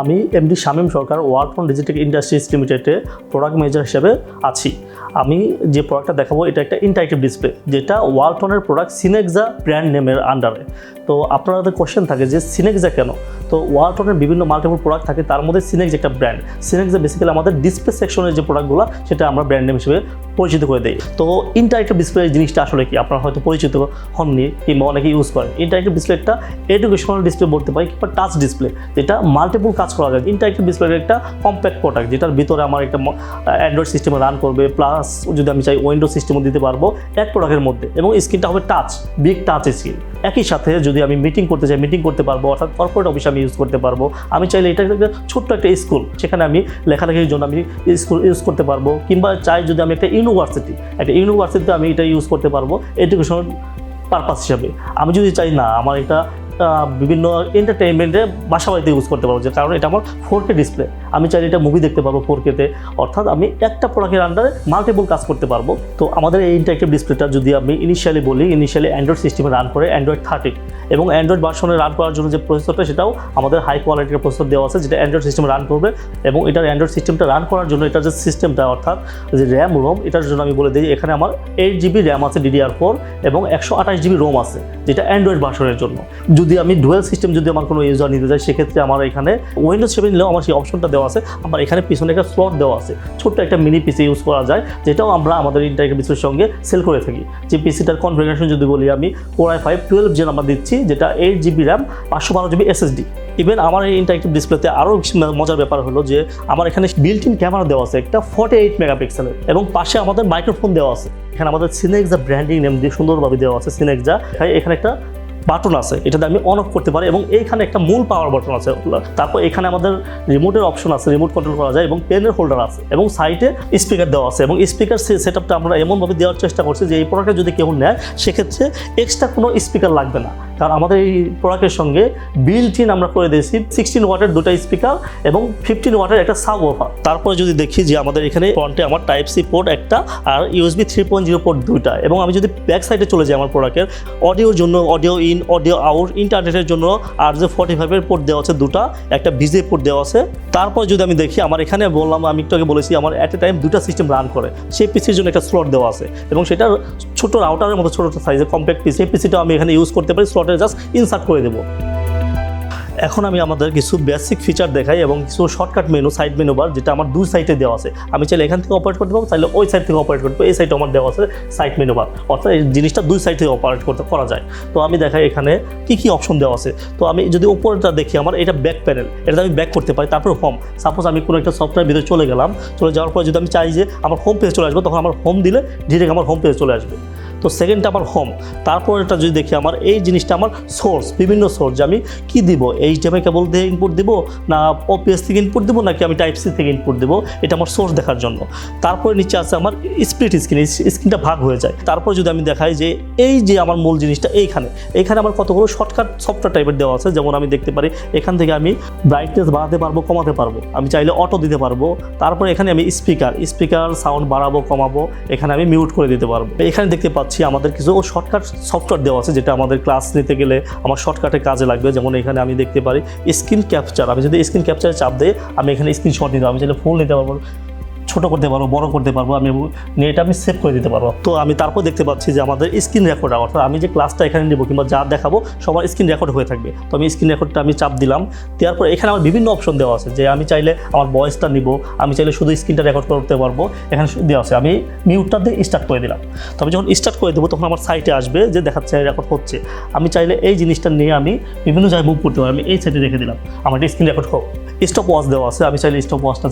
আমি MD Shamim Sarkar world digital industries লিমিটেডে product manager হিসেবে আছি। আমি যে প্রোডাক্টটা দেখাবো, এটা একটা ইন্টারেক্টিভ ডিসপ্লে যেটা ওয়ালটনের প্রোডাক্ট সিনেক্সা ব্র্যান্ড নেমের আন্ডারে তো আপনাদের কোশ্চেন থাকে যে সিনেক্সা কেন? তো ওয়ালটনের বিভিন্ন মাল্টিপল প্রোডাক্ট থাকে, তার মধ্যে সিনেক্স একটা ব্র্যান্ড সিনেক্সা বেসিক্যালি আমাদের ডিসপ্লে সেকশনের যে প্রোডাক্টগুলো সেটা আমরা ব্র্যান্ড নেম হিসেবে পরিচিত করে দিই। তো ইন্টারেক্টিভ ডিসপ্লে জিনিসটা আসলে কি? আপনারা হয়তো পরিচিত হননি কিংবা অনেকে ইউজ করেন। ইন্টারেক্টিভ ডিসপ্লে একটা এডুকেশনাল ডিসপ্লে বলতে পারি কিংবা টাচ ডিসপ্লে যেটা মাল্টিপল কাজ করা যায়। ইন্টারেক্টিভ ডিসপ্লে একটা কম্প্যাক্ট প্রোডাক্ট যেটার ভিতরে আমার একটা অ্যান্ড্রয়েড সিস্টেমে রান করবে প্লাস যদি আমি চাই উইন্ডো সিস্টেমও দিতে পারব এক প্রোডাক্টের মধ্যে। এবং স্ক্রিনটা হবে টাচ বিগ টাচ স্ক্রিন একই সাথে যদি আমি মিটিং করতে চাই মিটিং করতে পারব, অর্থাৎ কর্পোরেট অফিসে আমি ইউজ করতে পারব। আমি চাইলে এটা একটা ছোট্ট একটা স্কুল সেখানে আমি লেখালেখির জন্য আমি স্কুল ইউজ করতে পারব। কিংবা চাই যদি আমি একটা ইউনিভার্সিটি একটা ইউনিভার্সিটিতে আমি এটা ইউজ করতে পারব এডুকেশন পারপাস হিসাবে। আমি যদি চাই না, আমার এটা বিভিন্ন এন্টারটেনমেন্টে বাসা বাড়িতে ইউজ করতে পারব, যে কারণ এটা আমার ফোর কে ডিসপ্লে আমি চাইলে এটা মুভি দেখতে পারব ফোর কেতে অর্থাৎ আমি একটা প্রোডাক্টের আন্ডারে মাল্টিপল কাজ করতে পারব। তো আমাদের এই ইন্টারেক্টিভ ডিসপ্লেটা যদি আমি ইনিশিয়ালি বলি ইনিশিয়ালি অ্যান্ড্রয়েড সিস্টেমে রান করে অ্যান্ড্রয়েড থার্টি এবং অ্যান্ড্রয়েড ভার্সনে রান করার জন্য যে প্রসেসরটা সেটাও আমাদের হাই কোয়ালিটির প্রসেসর দেওয়া আছে, যেটা অ্যান্ড্রয়েড সিস্টেমে রান করবে এবং এটার অ্যান্ড্রয়েড সিস্টেমটা রান করার জন্য এটার যে সিস্টেমটা অর্থাৎ যে র্যাম রোম এটার জন্য আমি বলে দিই, এখানে আমার এইট জিবি র্যাম আছে ডিডিআর ফোর এবং একশো আঠাশ জিবি রোম আছে, যেটা অ্যান্ড্রয়েড ভার্সনের জন্য। যদি আমি ডুয়েল সিস্টেম যদি আমার কোনো ইউজার নিতে চাই সেক্ষেত্রে আমার এখানে উইন্ডোজ সেভেন নিলেও আমার সেই অপশনটা দেওয়া আছে। আমার এখানে পিছনে একটা স্লট দেওয়া আছে। ছোট্ট একটা মিনি পিসি ইউজ করা যায়, যেটাও আমরা আমাদের ইন্টারনেট পিসির সঙ্গে সেল করে থাকি। যে পিসিটার কনফিগারেশন যদি বলি আমি core I five twelve gen আমরা দিচ্ছি, যেটা এইট জিবি র্যাম পাঁচশো বারো জিবি এসএসডি ইভেন আমার এই ইন্টারেক্টিভ ডিসপ্লেতে আরও মজার ব্যাপার হলো যে, আমার এখানে বিল্ট ইন ক্যামেরা দেওয়া আছে, একটা ফর্টি এইট মেগাপিক্সেলের এবং পাশে আমাদের মাইক্রোফোন দেওয়া আছে। এখানে আমাদের সিনেক্সা ব্র্যান্ডিং নেম দিয়ে সুন্দরভাবে দেওয়া আছে সিনেক্সা এখানে একটা বাটন আছে, এটাতে আমি অন অফ করতে পারি এবং এইখানে একটা মূল পাওয়ার বাটন আছে। তারপর এখানে আমাদের রিমোটের অপশন আছে রিমোট কন্ট্রোল করা যায় এবং পেনের হোল্ডার আছে এবং সাইডে স্পিকার দেওয়া আছে এবং স্পিকার সেট আপটা আমরা এমনভাবে দেওয়ার চেষ্টা করছি যে এই প্রোডাক্টটা যদি কেউ নেয়, সেক্ষেত্রে এক্সট্রা কোনো স্পিকার লাগবে না। কারণ আমাদের এই প্রোডাক্টের সঙ্গে বিল্ট ইন আমরা করে দিয়েছি সিক্সটিন ওয়াটের দুটো স্পিকার এবং ফিফটিন ওয়াটের একটা সাব ওফার তারপরে যদি দেখি যে আমাদের এখানে ফ্রন্টে আমার টাইপ সি পোর্ট একটা আর USB three point zero port দুইটা এবং আমি যদি ব্যাক সাইডে চলে যাই আমার প্রোডাক্টের অডিওর জন্য অডিও ইন অডিও আউট ইন্টারনেটের জন্য আর যে ফর্টি ফাইভের পোর্ট দেওয়া আছে দুটা, একটা ভিজে পোর্ট দেওয়া আছে। তারপর যদি আমি দেখি আমার এখানে বললাম, আমি একটু আগে বলেছি আমার অ্যাট এ টাইম দুটা সিস্টেম রান করে, সেই পিসির জন্য একটা স্লট দেওয়া আছে এবং সেটা ছোট রাউটারের মতো ছোটো সাইজের কম্প্যাক্ট পিসি সেই পিসিটা আমি এখানে ইউজ করতে পারি স্লটে জাস্ট ইনসার্ট করে দেবো। এখন আমি আমাদের কিছু বেসিক ফিচার দেখাই এবং কিছু shortcut menu side menu bar যেটা আমার দুই সাইডে দেওয়া আছে। আমি চাইলে এখান থেকে অপারেট করতে পারব, চাইলে ওই সাইড থেকে অপারেট করতে পারব। এই সাইডে আমার দেওয়া আছে সাইড মেনু বার অর্থাৎ এই জিনিসটা দুই সাইড থেকে অপারেট করতে করা যায়। তো আমি দেখাই এখানে কি কি অপশন দেওয়া আছে। তো আমি যদি উপরটা দেখি আমার, এটা ব্যাক প্যানেল এটাতে আমি ব্যাক করতে পারি, তারপর হোম সাপোজ আমি কোনো একটা সফটওয়্যার ভিতরে চলে গেলাম, চলে যাওয়ার পর যদি আমি চাই যে আমার হোম পেজে চলে আসব, তখন আমার হোম দিলে ডিরেক্ট আমার হোম পেজে চলে আসবে। তো সেকেন্ডটা আমার হোম তারপর এটা যদি দেখি আমার, এই জিনিসটা আমার সোর্স বিভিন্ন সোর্স যে আমি কী দিব? এইচডিএমআই কেবল দিয়ে ইনপুট দিব না ওপিএস থেকে ইনপুট দিব নাকি আমি টাইপ সি থেকে ইনপুট দিব? এটা আমার সোর্স দেখার জন্য। তারপরে নিচে আছে আমার স্প্লিট স্ক্রিন স্ক্রিনটা ভাগ হয়ে যায়। তারপর যদি আমি দেখাই যে এই যে আমার মূল জিনিসটা এইখানে এইখানে আমার কতগুলো শর্টকাট সফটওয়্যার টাইপের দেওয়া আছে। যেমন আমি দেখতে পারি, এখান থেকে আমি ব্রাইটনেস বাড়াতে পারব, কমাতে পারব। আমি চাইলে অটো দিতে পারব। তারপরে এখানে আমি স্পিকার স্পিকার সাউন্ড বাড়াবো, কমাবো। এখানে আমি মিউট করে দিতে পারব। এখানে দেখতে পাচ্ছি আমাদের কিছু ও শর্টকাট সফটওয়্যার দেওয়া আছে যেটা আমাদের ক্লাস নিতে গেলে আমার শর্টকাটে কাজে লাগবে। যেমন এখানে আমি দেখতে পারি স্ক্রিন ক্যাপচার আমি যদি স্ক্রিন ক্যাপচারে চাপ দিই, আমি এখানে স্ক্রিনশট নিতে আমি চাইলে ফোন নিতে পারব। ছোট করতে পারব, বড় করতে পারব, আমি নিয়ে এটা আমি সেভ করে দিতে পারব। তো আমি তারপর দেখতে পাচ্ছি যে আমাদের স্ক্রিন রেকর্ড অর্থাৎ আমি যে ক্লাসটা এখানে নেব কিংবা যা দেখাবো, সবার স্ক্রিন রেকর্ড হয়ে থাকবে। তো আমি স্ক্রিন রেকর্ডটা আমি চাপ দিলাম, দেওয়ার পর এখানে আমার বিভিন্ন অপশন দেওয়া আছে, যে আমি চাইলে আমার ভয়েসটা নিব, আমি চাইলে শুধু স্ক্রিনটা রেকর্ড করতে পারব, এখানে দেওয়া আছে। আমি মিউটটা দিয়ে স্টার্ট করে দিলাম। তো আমি যখন স্টার্ট করে দেবো, তখন আমার সাইটে আসবে যে দেখাচ্ছে রেকর্ড হচ্ছে। আমি চাইলে এই জিনিসটা নিয়ে আমি বিভিন্ন জায়গায় মুভ করতে পারি আমি এই সাইডে রেখে দিলাম। আমার স্ক্রিন রেকর্ড হোক। স্টপ ওয়াচ দেওয়া আছে। আমি চাইলে স্টপ ওয়াচটা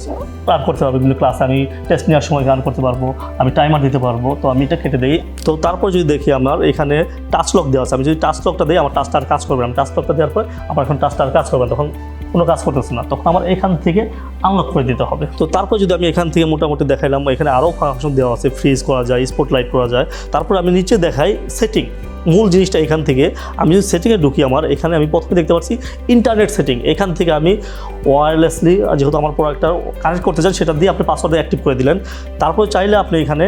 রান করতে পারব বিভিন্ন ক্লাসে আমি টেস্ট নেওয়ার সময় রান করতে পারব, আমি টাইমার দিতে পারব, তো আমি এটা কেটে দিই। তো তারপর যদি দেখি আমার এখানে টাচ লক দেওয়া আছে, আমি যদি টাচ লকটা দিই, আমার টাচটা কাজ করবে না। টাচ লকটা দেওয়ার পর আমার এখন টাচটা কাজ করবে তখন কোনো কাজ করতেছে না। তখন আমার এখান থেকে আনলক করে দিতে হবে। তো তারপর যদি আমি এখান থেকে মোটামুটি দেখাইলাম, এখানে আরও ফাংশন দেওয়া আছে ফ্রিজ করা যায় স্পট লাইট করা যায়, তারপর আমি নিচে দেখাই সেটিং মূল জিনিসটা এখান থেকে, আমি যদি সেটিংয়ে ঢুকি আমার, এখানে আমি প্রথমে দেখতে পাচ্ছি ইন্টারনেট সেটিং এখান থেকে আমি ওয়্যারলেসলি যেহেতু আমার প্রোডাক্টটা কানেক্ট করতে চান, সেটা দিয়ে আপনি পাসওয়ার্ডে অ্যাক্টিভ করে দিলেন। তারপর চাইলে আপনি এখানে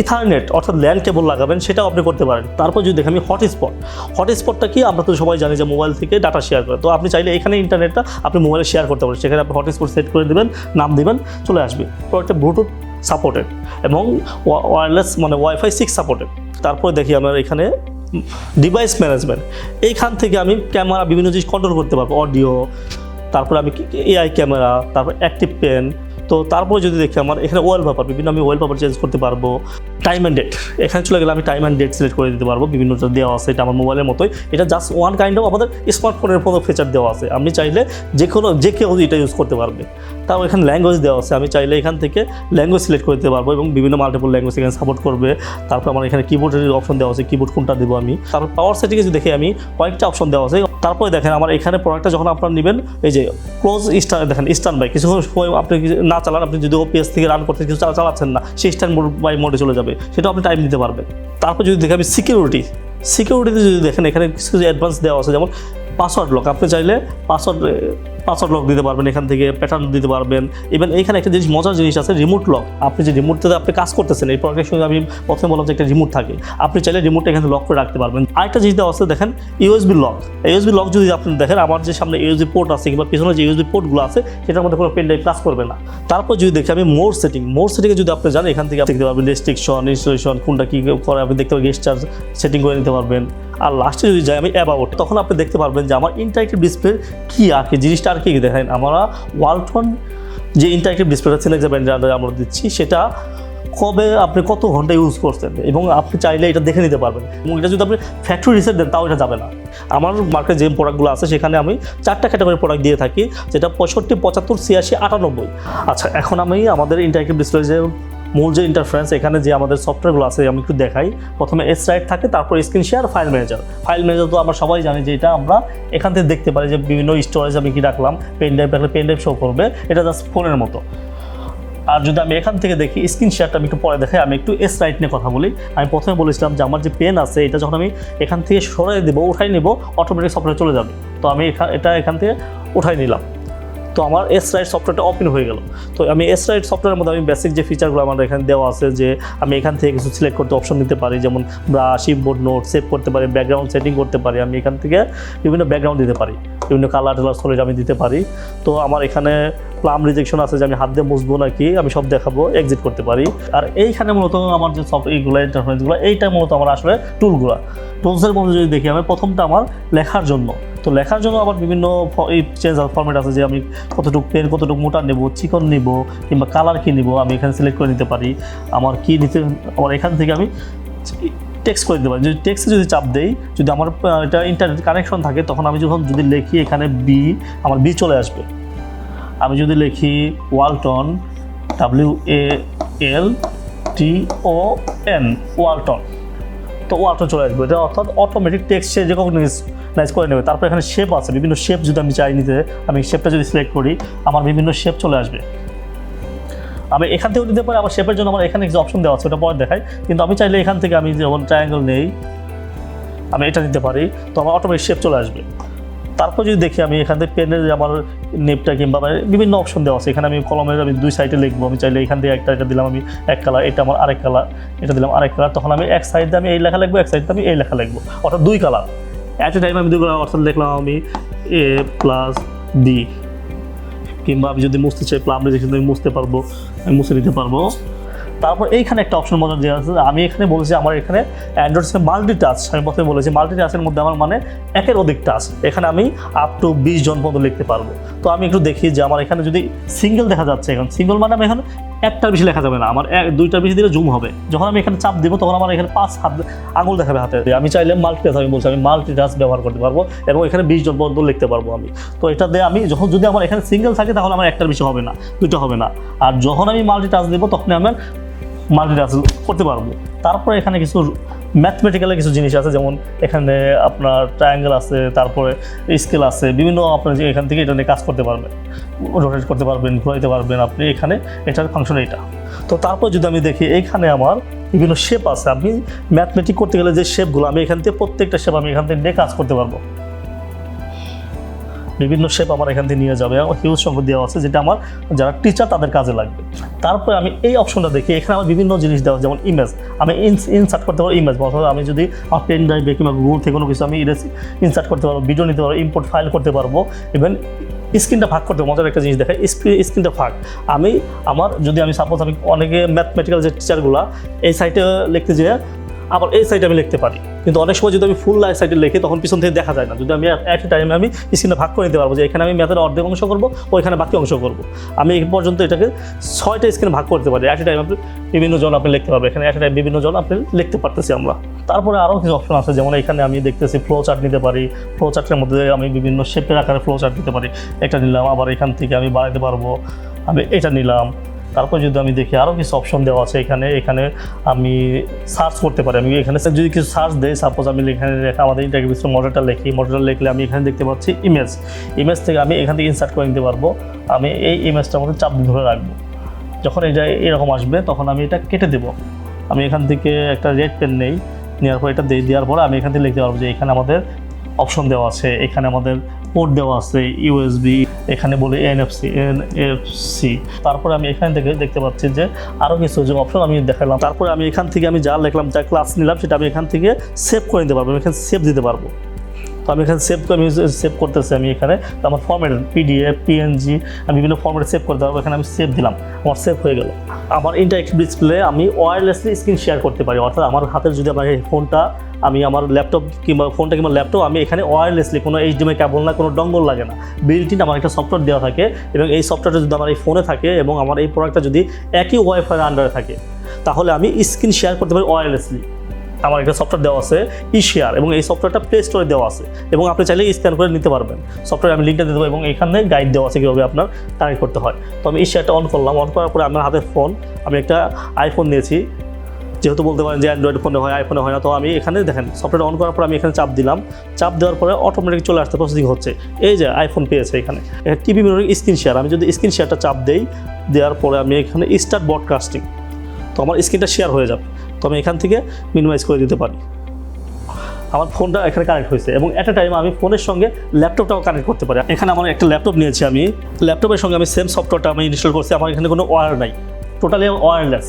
ইথারনেট অর্থাৎ ল্যান্ড কেবল লাগাবেন, সেটাও আপনি করতে পারেন। তারপর যদি দেখি আমি হটস্পট হটস্পটটা কি? আমরা তো সবাই জানি যে মোবাইল থেকে ডাটা শেয়ার করে। তো আপনি চাইলে এখানে ইন্টারনেটটা আপনি মোবাইলে শেয়ার করতে পারেন। সেখানে আপনি হটস্পট সেট করে দেবেন, নাম দিবেন, চলে আসবে। প্রোডাক্টটা ব্লুটুথ সাপোর্টেড এবং ওয়্যারলেস মানে ওয়াইফাই সিক্স সাপোর্টেড তারপরে দেখি আমার এখানে ডিভাইস ম্যানেজমেন্ট এইখান থেকে আমি ক্যামেরা বিভিন্ন জিনিস কন্ট্রোল করতে পারব অডিও তারপরে আমি এআই ক্যামেরা তারপর অ্যাক্টিভ পেন তো তারপরে যদি দেখি আমার এখানে ওয়েল পেপার বিভিন্ন আমি ওয়েল পেপার চেঞ্জ করতে পারব টাইম অ্যান্ড ডেট এখানে চলে গেলে আমি টাইম অ্যান্ড ডেট সিলেক্ট করে দিতে পারব, বিভিন্ন দেওয়া আছে এটা আমার মোবাইলের মতোই, এটা জাস্ট ওয়ান কাইন্ড অফ আমাদের স্মার্টফোনের মতো ফিচার দেওয়া আছে, আপনি চাইলে যে কোনো যে কেউ এটা ইউজ করতে পারবে। তাও এখানে ল্যাঙ্গুয়েজ দেওয়া আছে। আমি চাইলে এখান থেকে ল্যাঙ্গুয়েজ সিলেক্ট করে দিতে পারব এবং বিভিন্ন মাল্টিপল ল্যাঙ্গুয়েজ এখানে সাপোর্ট করবে। তারপর আমার এখানে কিবোর্ডের অপশন দেওয়া আছে কিবোর্ড কোনটা দেবো আমি। তারপর পাওয়ার সেটিংয়ে দেখি আমি কয়েকটা অপশন দেওয়া আছে। তারপরে দেখেন আমার এখানে প্রোডাক্টটা যখন আপনারা নেবেন, এই যে ক্লোজ স্টার দেখেন স্টান বাই কিছু সময় আপনি না চালান, আপনি যদি ওপিএস থেকে রান করতে কিছু চালা- চালাচ্ছেন না, সেই মোড বাই মোডে চলে যাবে। সেটা আপনি টাইম দিতে পারবেন। তারপর যদি দেখি আমি সিকিউরিটি সিকিউরিটিতে যদি দেখেন এখানে কিছু কিছু অ্যাডভান্স দেওয়া আছে, যেমন পাসওয়ার্ড লক আপনি চাইলে পাসওয়ার্ড পাসওয়ার্ড লক দিতে পারবেন, এখান থেকে প্যাটার্ন দিতে পারবেন। ইভেন এইখানে একটা জিনিস, মজার জিনিস আছে রিমোট লক আপনি যে রিমোটটাতে আপনি কাজ করতেছেন, এই প্রোডাক্টের সঙ্গে আমি প্রথমে বললাম যে একটা রিমোট থাকে। আপনি চাইলে রিমোটটা এখানে লক করে রাখতে পারবেন। আরেকটা জিনিস দেওয়া আছে, দেখেন ইউএসবি লক ইউএসবি লক যদি আপনি দেখেন, আমার যে সামনে ইউএসবি পোর্ট আছে কিংবা পিছনে যে ইউএসবি পোর্টগুলো আছে, সেটার মধ্যে কোনো পেন ড্রাইভ কাজ করবে না। তারপর যদি দেখি আমি মোর সেটিং মোর সেটিংয়ে যদি আপনি যান, এখান থেকে আপনি দেখতে পারবেন রেস্ট্রিকশন ইনস্টলেশন কোনটা কী করে আপনি দেখতে গেস্ট চার্জ সেটিং করে নিতে পারবেন। আর লাস্টে যদি যাই আমি অ্যাবাউট তখন আপনি দেখতে পারবেন যে আমার ইন্টারেক্টিভ ডিসপ্লে কী আর কি জিনিসটা আর কি দেখেন, আমরা ওয়ালটন যে ইন্টারেক্টিভ ডিসপ্লেটা সিলেক্ট ব্র্যান্ডের আন্ডারে আমরা দিচ্ছি, সেটা কবে আপনি কত ঘণ্টা ইউজ করছেন এবং আপনি চাইলে এটা দেখে নিতে পারবেন। এবং এটা যদি আপনি ফ্যাক্টরি রিসেট দেন, তাও এটা যাবে না। আমার মার্কেটে যে প্রোডাক্টগুলো আছে, সেখানে আমি চারটা ক্যাটাগরি প্রোডাক্ট দিয়ে থাকি, যেটা পঁয়ষট্টি, পঁচাত্তর, ছিয়াশি, আটানব্বই। আচ্ছা এখন আমি আমাদের ইন্টারেক্টিভ ডিসপ্লে যে মূল যে ইন্টারফারেন্স এখানে যে আমাদের সফটওয়্যারগুলো আছে, আমি একটু দেখাই। প্রথমে এস রাইট থাকে, তারপর screen share file manager file manager তো আমরা সবাই জানি যে এটা আমরা এখান থেকে দেখতে পারি যে বিভিন্ন স্টোরেজ আমি কি রাখলাম পেন ড্রাইভ রাখলে পেন ড্রাইভ শো করবে, এটা জাস্ট ফোনের মতো। আর যদি আমি এখান থেকে দেখি স্ক্রিন শেয়ারটা আমি একটু পরে দেখাই, আমি একটু এস রাইট নিয়ে কথা বলি। আমি প্রথমে বলেছিলাম যে আমার যে পেন আছে, এটা যখন আমি এখান থেকে সরাই দেবো, উঠাই নেব অটোমেটিক সফটওয়্যার চলে যাবে। তো আমি এটা এখান থেকে উঠাই নিলাম। তো আমার এস রাইট সফটওয়্যারটা ওপেন হয়ে গেল। তো আমি এস রাইট সফটওয়্যারের মধ্যে আমি বেসিক যে ফিচারগুলো আমার এখানে দেওয়া আছে, যে আমি এখান থেকে কিছু সিলেক্ট করতে অপশন নিতে পারি, যেমন ব্রাশ বোর্ড নোট সেভ করতে পারি ব্যাকগ্রাউন্ড সেটিং করতে পারি, আমি এখান থেকে বিভিন্ন ব্যাকগ্রাউন্ড দিতে পারি, বিভিন্ন কালার টালার সলিড আমি দিতে পারি। তো আমার এখানে প্লাম রিজেকশন আছে যে আমি হাত দিয়ে মুছবো নাকি, আমি সব দেখাবো এক্সিট করতে পারি। আর এইখানে মূলত আমার যে সব এইগুলো ইন্টারফারেন্সগুলো এইটা মূলত আমার আসলে টুলগুলো টুলসের মধ্যে যদি দেখি, আমি প্রথমটা আমার লেখার জন্য। তো লেখার জন্য আবার বিভিন্ন এই চেঞ্জ ফরম্যাট আছে যে আমি কতটুকু পেন কতটুকু মোটা নেব, চিকন নেব, কিংবা কালার কী নেব, আমি এখানে সিলেক্ট করে নিতে পারি। আমার কি নিতে, আমার এখান থেকে আমি টেক্সট করে দিতে পারি। যদি টেক্সটে যদি চাপ দেই, যদি আমার এটা ইন্টারনেট কানেকশন থাকে, তখন আমি যখন যদি লিখি, এখানে বি আমার বি চলে আসবে। আমি যদি লিখি Walton W A L T O N Walton. তো ওয়ালটন চলে আসবে। এটা অর্থাৎ অটোমেটিক টেক্সট সে রেকগনাইজ করে নেবে। তারপর এখানে শেপ আছে, বিভিন্ন শেপ যদি আমি চাই নিতে, আমি শেপটা যদি সিলেক্ট করি, আমার বিভিন্ন শেপ চলে আসবে। আমি এখান থেকেও নিতে পারি আবার শেপের জন্য আমার এখানে কিছু অপশন দেওয়া আছে, ওটা পরে দেখাই। কিন্তু আমি চাইলে এখান থেকে আমি যেমন ট্রায়াঙ্গেল নেই, আমি এটা নিতে পারি, তো আমার অটোমেটিক শেপ চলে আসবে। তারপর যদি দেখি আমি এখান থেকে পেনের আমার নেপটা কিংবা বিভিন্ন অপশন দেওয়া আছে। এখানে আমি কলমের আমি দুই সাইডে লিখব। আমি চাইলে এখান থেকে একটা এটা দিলাম, আমি এক কালার এটা আমার আরেক কালার এটা দিলাম আরেক কালার তখন আমি এক সাইডে আমি এই লেখা লিখব, এক সাইডে আমি এই লেখা লিখব। অর্থাৎ দুই কালার অ্যাট এ টাইম আমি দুই কালার অর্থাৎ লিখলাম আমি এ প্লাস বি কিংবা আমি যদি মুছতে চাই প্লাম রেজেকশন আমি মুছতে পারব, আমি মুছে নিতে পারব। তারপর এইখানে একটা অপশন মজার দেওয়া আছে, আমি এখানে বলেছি আমার এখানে অ্যান্ড্রয়েড সিস্টেম মাল্টি টাচ আমি প্রথমে বলেছি মাল্টি টাচের মধ্যে আমার মানে একের অধিক টাচ এখানে আমি আপ টু বিশ জন পর্যন্ত লিখতে পারব। তো আমি একটু দেখি যে আমার এখানে যদি সিঙ্গেল দেখা যাচ্ছে এখন সিঙ্গেল মানে আমি এখন একটার বেশি লেখা যাবে না, আমার এক দুইটার বেশি দিলে জুম হবে। যখন আমি এখানে চাপ দিব, তখন আমার এখানে পাঁচ হাত আঙুল দেখাবে হাতে। আমি চাইলে মাল্টি টাচ আমি বলছি আমি মাল্টি টাচ ব্যবহার করতে পারব এবং এখানে বিশ জন পর্যন্ত লিখতে পারব আমি। তো এটা দিয়ে আমি যখন যদি আমার এখানে সিঙ্গেল থাকে, তাহলে আমার একটার বেশি হবে না দুটো হবে না। আর যখন আমি মাল্টি টাচ দেবো তখন আমার মাল্টিটাস্ক করতে পারব। তারপরে এখানে কিছু ম্যাথমেটিক্যালের কিছু জিনিস আছে, যেমন এখানে আপনার ট্রায়াঙ্গেল আছে, তারপরে স্কেল আছে, বিভিন্ন আপনার যে এখান থেকে এটা নিয়ে কাজ করতে পারবেন রোটেট করতে পারবেন, ঘুরাইতে পারবেন আপনি এখানে, এটার ফাংশন এটা তো তারপর যদি আমি দেখি এইখানে আমার বিভিন্ন শেপ আছে, আমি ম্যাথমেটিক করতে গেলে যে শেপগুলো আমি এখান থেকে প্রত্যেকটা শেপ আমি এখান থেকে নিয়ে কাজ করতে পারব। বিভিন্ন শেপ আমার এখান থেকে নিয়ে যাবে হিউজ সংখ্যক দেওয়া আছে, যেটা আমার যারা টিচার তাদের কাজে লাগবে। তারপরে আমি এই অপশনটা দেখি, এখানে আমার বিভিন্ন জিনিস দেওয়া যেমন ইমেজ আমি ইনসার্ট করতে পারব ইমেজ অথবা আমি যদি আমার পেন ড্রাইভে কিংবা গুগল থেকে কোনো কিছু আমি ইনসার্ট করতে পারব ভিডিও নিতে পারব ইম্পোর্ট ফাইল করতে পারব ইভেন স্ক্রিনটা ভাগ করতে মজার একটা জিনিস দেখায় স্ক্রিনটা ভাগ। আমি আমার, যদি আমি সাপোজ আমি অনেকে ম্যাথমেটিক্যাল যে টিচারগুলো এই সাইটে লিখতে যেয়ে আবার এই সাইডে আমি লিখতে পারি। কিন্তু অনেক সময় যদি আমি ফুল লাইফ সাইডে লিখি, তখন পিছন থেকে দেখা যায় না। যদি আমি অ্যাট এ টাইমে আমি স্ক্রিনে ভাগ করে নিতে পারব যে এখানে আমি ম্যাথের অর্ধেক অংশ করব, ওইখানে বাকি অংশ করব। আমি এই পর্যন্ত এটাকে ছয়টা স্ক্রিনে ভাগ করতে পারি। অ্যাট এ টাইম আপনি বিভিন্ন জন আপনি লিখতে পারবেন। এখানে অ্যাট এ টাইম বিভিন্ন জন আপনি লিখতে পারতেছি আমরা। তারপরে আরও কিছু অপশন আছে। যেমন এখানে আমি দেখতেছি ফ্লো চার্ট নিতে পারি। ফ্লো চার্টের মধ্যে আমি বিভিন্ন শেপের আকারে ফ্লো চার্ট নিতে পারি। এটা নিলাম, আবার এখান থেকে আমি বাড়াতে পারব। আমি এটা নিলাম। তারপর যদি আমি দেখি আরও কিছু অপশন দেওয়া আছে, এখানে এখানে আমি সার্চ করতে পারি। আমি এখানে যদি কিছু সার্চ দেই সাপোজ আমি এখানে আমাদের ইন্টারভিউ মডেলটা লিখি মডেলটা লিখলে আমি এখানে দেখতে পাচ্ছি ইমেজ ইমেজ থেকে আমি এখান থেকে ইনসার্ট করে নিতে পারব। আমি এই ইমেজটার মধ্যে চাপ ধরে রাখব। যখন এটা এরকম আসবে, তখন আমি এটা কেটে দেবো। আমি এখান থেকে একটা রেড পেন নেই, নেওয়ার পর এটা দিয়ে দেওয়ার পরে আমি এখান থেকে লিখতে পারব যে এখানে আমাদের অপশন দেওয়া আছে। এখানে আমাদের পোর্ট দেওয়া আছে ইউএসবি এখানে বলে এনএফসি এনএফসি তারপরে আমি এখান থেকে দেখতে পাচ্ছি যে আরও কিছু যে অপশন আমি দেখালাম। তারপরে আমি এখান থেকে আমি যা লিখলাম, যা ক্লাস নিলাম, সেটা আমি এখান থেকে সেভ করে নিতে পারব এখানে সেভ দিতে পারব। আমি এখানে সেভ আমি সেভ করতেছি আমি এখানে। তো আমার ফর্মেট পিডিএফ পিএনজি আমি বিভিন্ন ফর্মেটে সেভ করতে পারব এখানে আমি সেভ দিলাম। আমার সেভ হয়ে গেল। আমার ইন্টারেক্টিভ ডিসপ্লে আমি ওয়্যারলেসলি স্ক্রিন শেয়ার করতে পারি। অর্থাৎ আমার হাতের যদি আমার এই ফোনটা আমি আমার ল্যাপটপ কিংবা ফোনটা কিংবা ল্যাপটপ আমি এখানে ওয়্যারলেসলি কোনো এইচডিএমআই কেবল না, কোনো ডঙ্গল লাগে না। বিল্ট ইন আমার একটা সফটওয়্যার দেওয়া থাকে এবং এই সফটওয়্যারটা যদি আমার এই ফোনে থাকে এবং আমার এই প্রোডাক্টটা যদি একই ওয়াইফাইয়ের আন্ডারে থাকে, তাহলে আমি স্ক্রিন শেয়ার করতে পারি ওয়্যারলেসলি আমার একটা সফটওয়্যার দেওয়া আছে ই শেয়ার এবং এই সফটওয়্যারটা প্লে স্টোরে দেওয়া আছে। এবং আপনি চাইলে স্ক্যান করে নিতে পারবেন। সফটওয়্যার আমি লিঙ্কটা দেবো এবং এখানে গাইড দেওয়া আছে কীভাবে আপনার কানেক্ট করতে হয়। তো আমি ই শেয়ারটা অন করলাম। অন করার পরে আমার হাতে ফোন আমি একটা আইফোন নিয়েছি। যেহেতু বলতে পারেন যে অ্যান্ড্রয়েড ফোনে হয় আইফোনে হয় না, তো আমি এখানে দেখেন সফটওয়্যার অন করার পর আমি এখানে চাপ দিলাম। চাপ দেওয়ার পরে অটোমেটিক চলে আসতে প্রসেসিং হচ্ছে। এই যে আইফোন পেয়েছে এখানে। টিভি মিররিং স্ক্রিন শেয়ার আমি যদি স্ক্রিন শেয়ারটা চাপ দেই, দেওয়ার পরে আমি এখানে স্টার্ট ব্রডকাস্টিং তো আমার স্ক্রিনটা শেয়ার হয়ে যাবে। তো আমি এখান থেকে মিনিমাইজ করে দিতে পারি। আমার ফোনটা এখানে কানেক্ট হয়েছে এবং অ্যাট এ টাইম আমি ফোনের সঙ্গে ল্যাপটপটাও কানেক্ট করতে পারি। এখানে আমার একটা ল্যাপটপ নিয়েছি আমি। ল্যাপটপের সঙ্গে আমি সেম সফটওয়্যারটা আমি ইনস্টল করছি। আমার এখানে কোনো ওয়ার নাই। টোটালি ওয়্যারলেস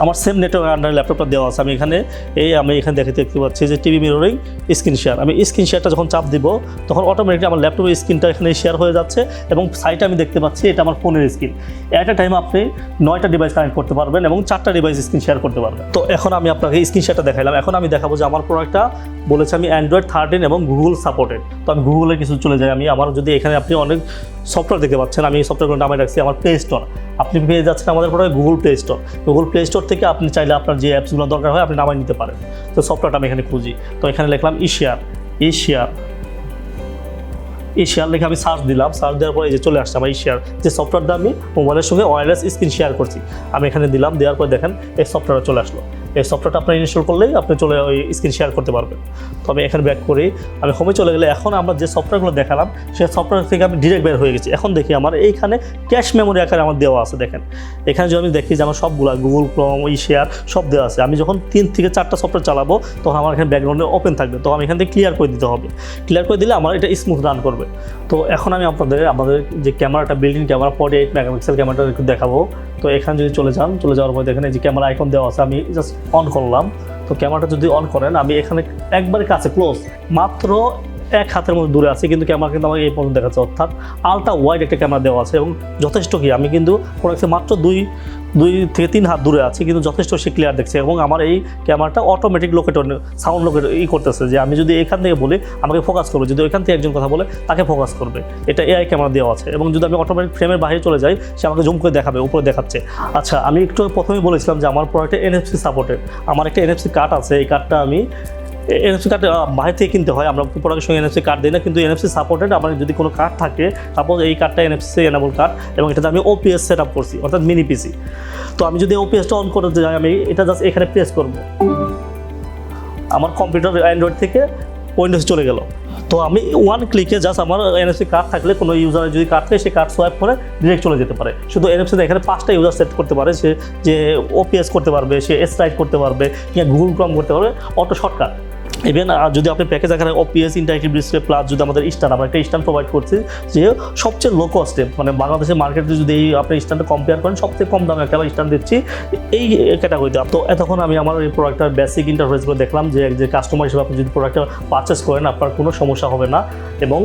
আমার সেম নেটওয়ার্ক আন্ডার ল্যাপটপটা দেওয়া আছে। আমি এখানে এই আমি এখানে দেখে দেখতে পাচ্ছি যে টিভি মিররিং স্ক্রিন শেয়ার আমি স্ক্রিন শেয়ারটা যখন চাপ দিব, তখন অটোমেটিক আমার ল্যাপটপের স্ক্রিনটা এখানে শেয়ার হয়ে যাচ্ছে এবং সাইটে আমি দেখতে পাচ্ছি এটা আমার ফোনের স্ক্রিন অ্যাট এ টাইম আপনি নয়টা ডিভাইস কানেক্ট করতে পারবেন এবং চারটা ডিভাইস স্ক্রিন শেয়ার করতে পারবেন। তো এখন আমি আপনাকে স্ক্রিন শেয়ারটা দেখাইলাম। এখন আমি দেখাবো যে আমার প্রোডাক্টটা বলেছে আমি অ্যান্ড্রয়েড থার্টিন এবং গুগল সাপোর্টেড তো আমি গুগলে কিছু চলে যাই। আমি আমার যদি এখানে আপনি অনেক সফটওয়্যার দেখতে পাচ্ছেন, আমি সফটওয়্যারগুলো নামে রাখছি আমার প্লে স্টোর আপনি পেয়ে যাচ্ছেন আমাদের product Google Play Store Google Play Store থেকে আপনি চাইলে আপনার যে অ্যাপসগুলো দরকার হয়, আপনি নামাই নিতে পারেন। তো সফটওয়্যারটা আমি এখানে খুঁজি। তো এখানে লিখলাম এশিয়ার এশিয়ার এশিয়ার শেয়ার লিখে আমি সার্চ দিলাম। সার্চ দেওয়ার পরে যে চলে আসছে আমার এই শেয়ার যে সফটওয়্যারটা আমি মোবাইলের সঙ্গে ওয়্যারলেস স্ক্রিন শেয়ার করছি, আমি এখানে দিলাম। দেওয়ার পরে দেখেন এই সফটওয়্যারটা চলে আসলো। এই সফটওয়্যারটা আপনার ইনস্টল করলেই আপনি চলে ওই স্ক্রিন শেয়ার করতে পারবেন। তো আমি এখানে ব্যাক করি, আমি হোমে চলে গেলে এখন আমরা যে সফটওয়্যারগুলো দেখালাম, সেই সফটওয়্যার থেকে আমি ডিরেক্ট বের হয়ে গেছি। এখন দেখি আমার এইখানে ক্যাশ মেমোরি আকারে আমার দেওয়া আছে, দেখেন। এখানে যদি আমি দেখি যে আমার সবগুলো গুগল ক্রম ওই শেয়ার সব দেওয়া আছে। আমি যখন তিন থেকে চারটা সফটওয়্যার চালাবো, তখন আমার এখানে ব্যাকগ্রাউন্ডে ওপেন থাকবে। তো আমি এখান থেকে ক্লিয়ার করে দিতে হবে। ক্লিয়ার করে দিলে আমার এটা স্মুথ রান করবে। তো এখন আমি আপনাদের, আমাদের যে ক্যামেরাটা building camera forty eight megapixel ক্যামেরাটা একটু দেখাবো। তো এখানে যদি চলে যান, চলে যাওয়ার পর দেখেন এই যে ক্যামেরা আইকন দেওয়া আছে, আমি জাস্ট অন করলাম। তো ক্যামেরাটা যদি অন করেন, আমি এখানে একবারে কাছে ক্লোজ মাত্র এক হাতের মধ্যে দূরে আছে, কিন্তু ক্যামেরা কিন্তু আমাকে এই পর্যন্ত দেখাচ্ছে। অর্থাৎ আলট্রা ওয়াইড একটা ক্যামেরা দেওয়া আছে এবং যথেষ্ট কি আমি কিন্তু প্রোডাক্টে মাত্র দুই দুই থেকে তিন হাত দূরে আছে, কিন্তু যথেষ্ট সে ক্লিয়ার দেখছে এবং আমার এই ক্যামেরাটা অটোমেটিক লোকেটর সাউন্ড লোকেট ই করতেছে যে আমি যদি এখান থেকে বলি, আমাকে ফোকাস করবে। যদি ওইখান থেকে একজন কথা বলে, তাকে ফোকাস করবে। এটা এআই ক্যামেরা দেওয়া আছে এবং যদি আমি অটোমেটিক ফ্রেমের বাইরে চলে যাই, সে আমাকে জুম করে দেখাবে, উপরে দেখাচ্ছে। আচ্ছা আমি একটু প্রথমেই বলেছিলাম যে আমার প্রোডাক্টে এনএফসি সাপোর্টেড আমার একটা এনএফসি কার্ড আছে, এই কার্ডটা আমি এনএফসি কার্ড বাইরে থেকে কিনতে হয়। আমরা প্রোডাক্টের সঙ্গে এনএফসি কার্ড দিই না, কিন্তু এনএফসি সাপোর্টেড আমার যদি কোনো কার্ড থাকে সাপোজ এই কার্ডটা এনএফসি এনাবল কার্ড এবং এটাতে আমি ওপিএস সেট আপ করছি, অর্থাৎ মিনি পিসি তো আমি যদি ওপিএসটা অন করতে যাই, আমি এটা জাস্ট এখানে প্রেস করব। আমার কম্পিউটার অ্যান্ড্রয়েড থেকে উইন্ডোজ চলে গেল। তো আমি ওয়ান ক্লিকে জাস্ট আমার এনএফসি কার্ড থাকলে, কোনো ইউজারের যদি কার্ড থাকে সেই কার্ড সোয়াইপ করে ডিরেক্ট চলে যেতে পারে। শুধু এনএফসিতে এখানে পাঁচটা ইউজার সেট করতে পারে, সে যে ওপিএস করতে পারবে, সে এস করতে পারবে, কিংবা গুগল ক্রম করতে পারবে অটো শর্টকাট ইভেন যদি আপনি প্যাকেজ আকারে ওপিএস ইন্টারেক্টিভ ডিসপ্লে প্লাস যদি আমাদের স্ট্যান্ড আমরা একটা স্ট্যান্ড প্রোভাইড করছি, যে সবচেয়ে লো কস্টে মানে বাংলাদেশের মার্কেটে যদি এই আপনি স্ট্যান্ডটা কম্পেয়ার করেন, সবচেয়ে কম দামে একটা স্ট্যান্ড দিচ্ছি এই ক্যাটাগরিতে তো। এতক্ষণ আমি আমার এই প্রোডাক্টটার বেসিক ইন্টারফেসগুলো দেখলাম, যে যে কাস্টমার হিসেবে আপনি যদি প্রোডাক্টটা পারচেস করেন, আপনার কোনো সমস্যা হবে না। এবং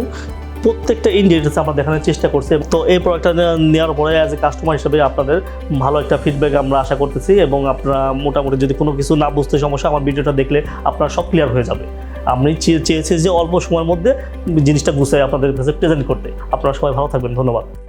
প্রত্যেকটা ইন আমরা দেখানোর চেষ্টা করছি। তো এই প্রোডাক্টটা নেওয়ার পরে অ্যাজ এ কাস্টমার হিসেবে আপনাদের ভালো একটা ফিডব্যাক আমরা আশা করতেছি এবং আপনারা মোটামুটি যদি কোনো কিছু না বুঝতে সমস্যা, আমার ভিডিওটা দেখলে আপনার সব ক্লিয়ার হয়ে যাবে। আমি চেয়ে- চেয়েছি যে অল্প সময়ের মধ্যে জিনিসটা গুছাই আপনাদের কাছে প্রেজেন্ট করতে। আপনারা সবাই ভালো থাকবেন, ধন্যবাদ।